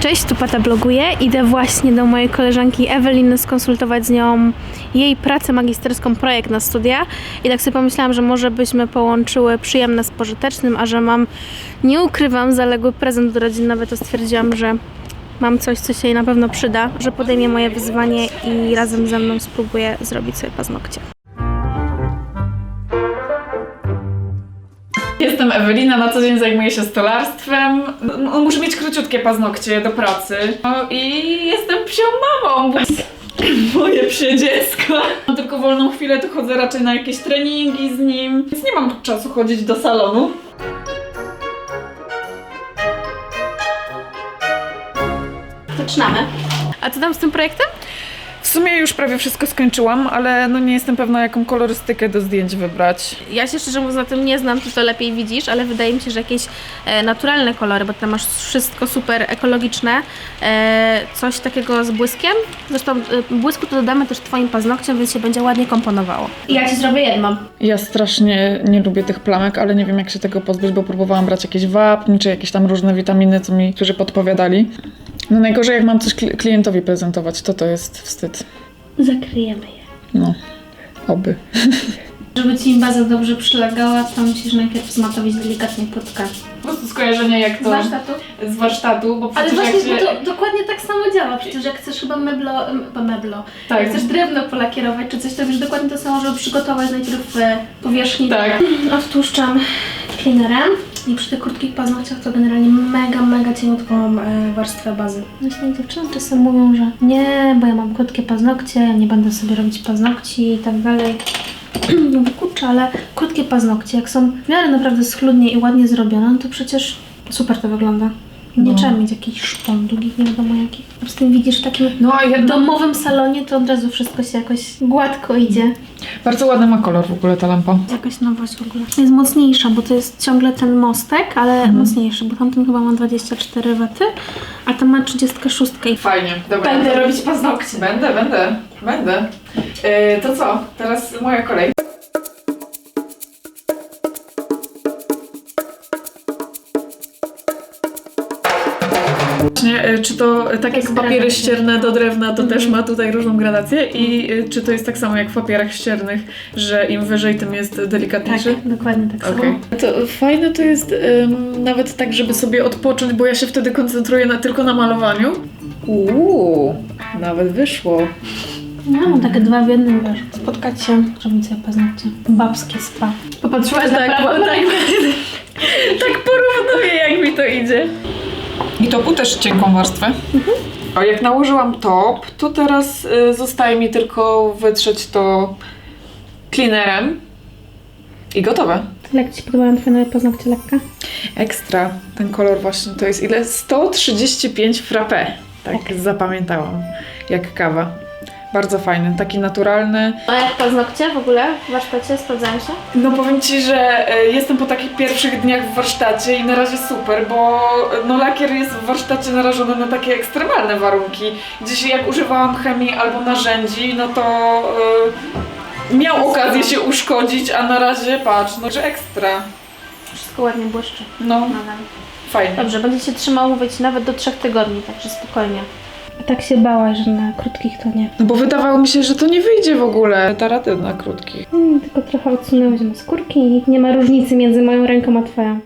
Cześć, tu Pata bloguje. Idę właśnie do mojej koleżanki Eweliny skonsultować z nią jej pracę magisterską, projekt na studia. I tak sobie pomyślałam, że może byśmy połączyły przyjemne z pożytecznym, a że mam, nie ukrywam, zaległy prezent urodzinowy, to stwierdziłam, że mam coś, co się jej na pewno przyda, że podejmie moje wyzwanie i razem ze mną spróbuje zrobić sobie paznokcie. Ewelina, na co dzień zajmuję się stolarstwem. No, muszę mieć króciutkie paznokcie do pracy. No i jestem psią mamą, bo moje psie dziecko. Mam tylko wolną chwilę, to chodzę raczej na jakieś treningi z nim, więc nie mam czasu chodzić do salonu. Zaczynamy. A co tam z tym projektem? W sumie już prawie wszystko skończyłam, ale no nie jestem pewna jaką kolorystykę do zdjęć wybrać. Ja się szczerze mówiąc na tym nie znam, ty to lepiej widzisz, ale wydaje mi się, że jakieś e, naturalne kolory, bo tam masz wszystko super ekologiczne, e, coś takiego z błyskiem. Zresztą e, błysku to dodamy też twoim paznokciom, więc się będzie ładnie komponowało. Ja ci zrobię jedną. Ja strasznie nie lubię tych plamek, ale nie wiem jak się tego pozbyć, bo próbowałam brać jakieś wapń, czy jakieś tam różne witaminy, co mi którzy podpowiadali. No najgorzej jak mam coś kli- klientowi prezentować, to to jest wstyd. Zakryjemy je. No, oby. Żeby ci baza dobrze przylegała, to musisz najpierw zmatowić delikatnie płytkę. Po prostu skojarzenie jak Z warsztatu? z warsztatu, bo Ale przecież właśnie jak się... bo to dokładnie tak samo działa. Przecież jak chcesz chyba meblo, bo meblo, Tak. jak chcesz drewno polakierować czy coś, to wiesz dokładnie to samo, żeby przygotować najpierw e, powierzchnię. Tak. Odtłuszczam cleanerem i przy tych krótkich paznokciach to generalnie mega, mega cieniutką e, warstwę bazy. Właśnie dziewczyny czasem mówią, że nie, bo ja mam krótkie paznokcie, nie będę sobie robić paznokci i tak dalej. No kurczę, ale krótkie paznokcie, jak są w miarę naprawdę schludnie i ładnie zrobione, no to przecież super to wygląda. Nie No. trzeba mieć jakichś szpon długich, nie wiadomo jakich. Po prostu widzisz w takim No jedno... domowym salonie, to od razu wszystko się jakoś gładko idzie. Bardzo ładny ma kolor w ogóle ta lampa. Jakaś nowość w ogóle. Jest mocniejsza, bo to jest ciągle ten mostek, ale mocniejszy, bo tamten chyba ma 24 waty, a ten ma 36 i Fajnie, dobra. Będę robić paznokcie. Będę, będę, będę. Yy, to co? Teraz moja kolej. Właśnie, y, czy to tak jak papiery ścierne do drewna, to też ma tutaj różną gradację i y, czy to jest tak samo jak w papierach ściernych, że im wyżej, tym jest Tak, delikatniejszy? dokładnie tak samo. Okej. To fajne to jest ym, nawet tak, żeby sobie odpocząć, bo ja się wtedy koncentruję na, tylko na malowaniu. Uuu, nawet wyszło. No, mam takie dwa w jednym, wiesz. Spotkać się, zrobić sobie paznokcie. Babskie spa. Popatrzyłaś na prawo, tak, tak porównuję, jak mi to idzie. I topu też cienką warstwę. A jak nałożyłam top, to teraz y, zostaje mi tylko wytrzeć to cleanerem i gotowe. Jak Ci podobają Twoje nowe paznokcie lekka? Ekstra. Ten kolor właśnie to jest ile? 135 frappé. Tak, zapamiętałam. Jak kawa. Bardzo fajny, taki naturalny. A jak paznokcie w ogóle w warsztacie sprawdzają się? No powiem Ci, że e, jestem po takich pierwszych dniach w warsztacie i na razie super, bo no lakier jest w warsztacie narażony na takie ekstremalne warunki. Gdzieś jak używałam chemii albo narzędzi, no to e, miał okazję się uszkodzić, a na razie patrz, no że ekstra. Wszystko ładnie błyszczy. No, Nadal. fajnie. Dobrze, będzie się trzymał mówić nawet do trzech tygodni, także spokojnie. A tak się bałaś, że na krótkich to nie. No bo wydawało mi się, że to nie wyjdzie w ogóle. Ta rady na krótkich. Hmm, tylko trochę odsunęłyśmy skórki i nie ma różnicy między moją ręką a twoją.